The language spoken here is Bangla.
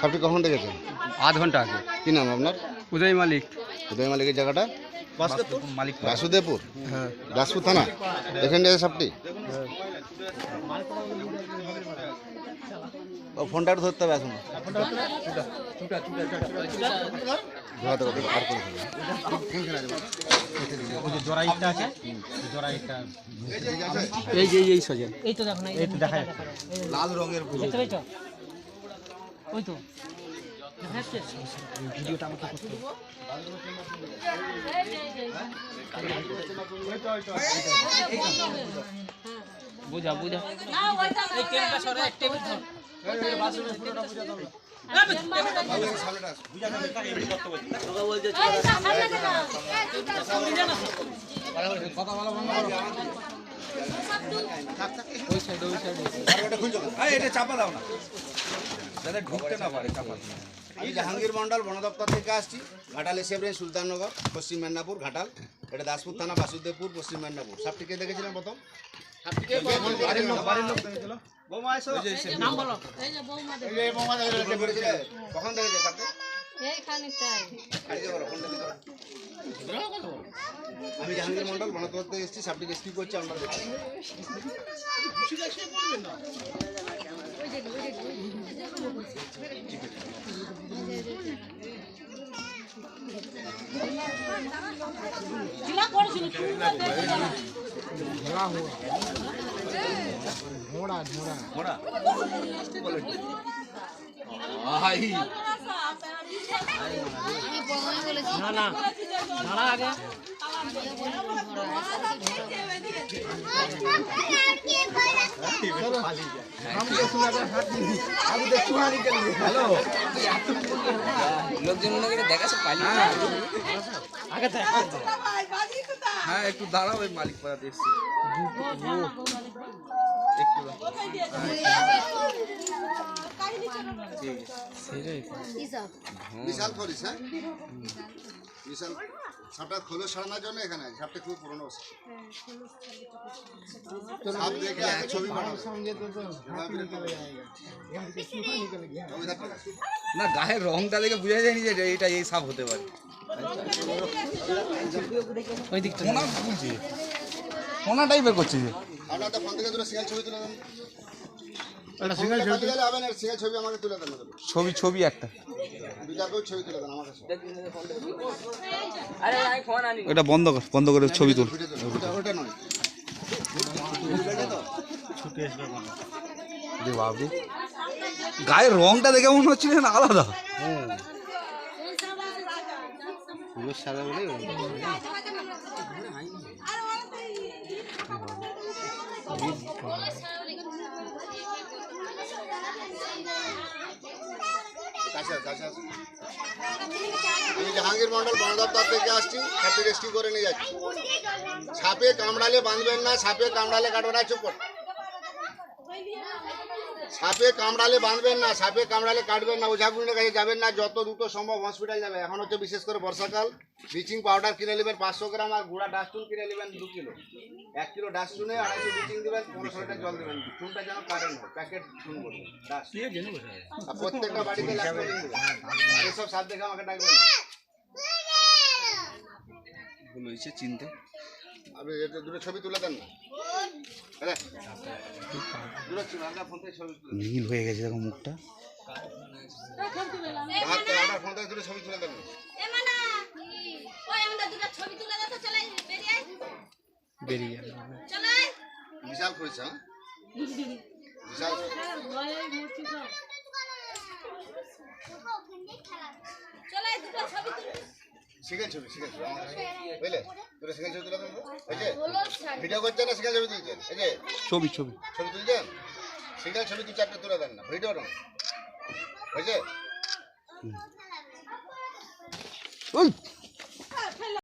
সাপটি কখন দেখেছেন আধ ঘণ্টা আগে। কি নাম আপনার? উদয় মালিক। উদয় মালিকের জায়গাটা? মালিক বাসুদেবপুর হ্যাঁ। দাসপুর থানা? এখানে সাপটি? ও ফোনটা একটু ধরতে হবে এখন। এই যে এই সোজা। এই তো দেখো এই তো দেখা যাচ্ছে লাল রঙের ওই তো। ভিডিওটা আমাকে করতে বুঝা বুঝা। এই টেবিলটা সরে এক টেবিল ধর। এটা চাপা দাও না। যাতে ঢুকতে না পারে আমি জাহাঙ্গীর মন্ডল বন দপ্তর থেকে আসছি ঘাটাল এসে সুলতাননগর পশ্চিম মেদিনীপুর ঘাটাল এটা দাসপুর থানা বাসুদেবপুর পশ্চিম মেদিনীপুর। সাপটিকে দেখেছিলেন প্রথম? কখন দেখেছে সাপটি? আমি জাহাঙ্গীর মন্ডল বন দপ্তর থেকে এসেছি সাপটি রেস্কিউ করছি আমরা দেখছি। আমি প্রথমে বলেছি না। না দাঁড়া আগে। আগে দেখ। হ্যাঁ একটু দাঁড়াও ওই মালিক পাড়াতে এসছি একটু বিশাল করিস হ্যাঁ? বিশাল সাপটা খোলো সারানোর জন্য এখানে আছে। সাপটা খুব পুরনো সাপ দেখে আগে ছবি পাঠাবো না? না গায়ের রংটা দেখে বোঝা যায়নি যে এটা এই সাপ হতে পারে ওই দিকটা কোনা বুঝছে কোনা টাইপের করছে যে আপনার তো ফোন থেকে দুটো সিঙ্গেল ছবি তুলে দেন সিঙ্গেল ছবি সিঙ্গেল ছবি আমাকে তুলে দেন ছবি ছবি একটা। দুটা ছবি তুলে দেন আমার কাছে। এটা বন্ধ কর বন্ধ করে ছবি তুল। ভিডিও ওটা ওটা নয়। গায়ের রংটা দেখে মনে হচ্ছিল না আলাদা। সাদা বলে আমি জাহাঙ্গীর মন্ডল বন দপ্তর থেকে আসছি সাপে রেস্কিউ করে নিয়ে যাচ্ছি সাপে কামড়ালে বাঁধবেন না, সাপে কামড়ালে কাটবে না, চুপ। সাপে কামড়ালে বাঁধবেন না সাপে কামড়ালে কাটবেন না ওঝাগুনের কাছে যাবেন না যত দ্রুত সম্ভব হসপিটাল যাবে এখন হচ্ছে বিশেষ করে বর্ষাকাল ব্লিচিং পাউডার কিনে নেবেন পাঁচশো গ্রাম আর গুঁড়া ডাস্টুন কিনে নেবেন দু কিলো। এক কিলো ডাস্টুনে আড়াইশো ব্লিচিং দেবেন পনেরোশো লিটার জল দেবেন। চুনটা যেন কারেন্ট হয় প্যাকেট চুন করবেন আর প্রত্যেকটা বাড়িতে লাগবে এসব সাপ দেখে আমাকে ডাকবেন। বলেছে চিনতে। আপনি দুটো ছবি তুলে দেন না। নীল হয়ে গেছে দেখো মুখটা। বেরিয়ে বিশাল করেছে হ্যাঁ? বিশাল চলে দুটো ছবি সিঙ্গেল ছবি সিঙ্গেল ছবি বুঝলে? দুটো সিঙ্গেল ছবি তুলে। এই যে ভিডিও করছেন না সিঙ্গেল ছবি তুলছেন? এই যে ছবি ছবি। ছবি তুলছেন? সিঙ্গেল ছবি দু চারটে তুলে দেন না? ভিডিও না হয়েছে ওই